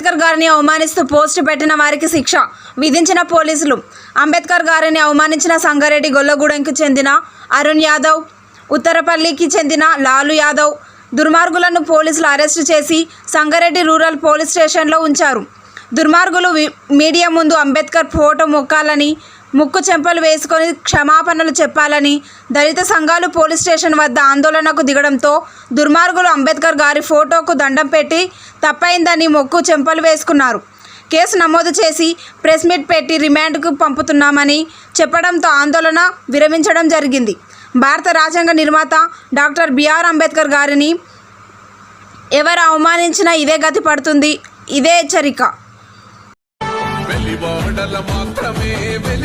అంబేద్కర్ గారిని అవమానిస్తూ పోస్టు పెట్టిన వారికి శిక్ష విధించిన పోలీసులు. అంబేద్కర్ గారిని అవమానించిన సంగారెడ్డి గొల్లగూడెంకు చెందిన అరుణ్ యాదవ్ ఉత్తరపల్లికి చెందిన లాలు యాదవ్ దుర్మార్గులను పోలీసులు అరెస్టు చేసి సంగారెడ్డి రూరల్ పోలీస్ స్టేషన్లో ఉంచారు. దుర్మార్గులు మీడియా ముందు అంబేద్కర్ ఫోటో మొక్కాలని ముక్కు చెంపలు వేసుకొని క్షమాపణలు చెప్పాలని దళిత సంఘాలు పోలీస్ స్టేషన్ వద్ద ఆందోళనకు దిగడంతో దుర్మార్గులు అంబేద్కర్ గారి ఫోటోకు దండం పెట్టి తప్పైందని మొక్కు చెంపలు వేసుకున్నారు. కేసు నమోదు చేసి ప్రెస్ మీట్ పెట్టి రిమాండ్కు పంపుతున్నామని చెప్పడంతో ఆందోళన విరమించడం జరిగింది. భారత రాజ్యాంగ నిర్మాత డాక్టర్ బిఆర్ అంబేద్కర్ గారిని ఎవరు అవమానించినా ఇదే గతి పడుతుంది. ఇదే హెచ్చరిక.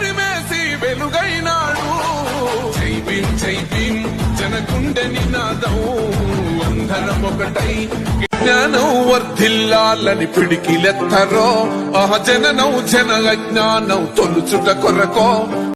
తరిమేసి వెలుగైనాడు. జై భీం జనకుండె నినాదం. అందరం ఒకటై జ్ఞానం వర్ధిల్లాలని పిడికిలెత్తరో. ఆ జననం జన అజ్ఞానం తొలుచుట కొరకో.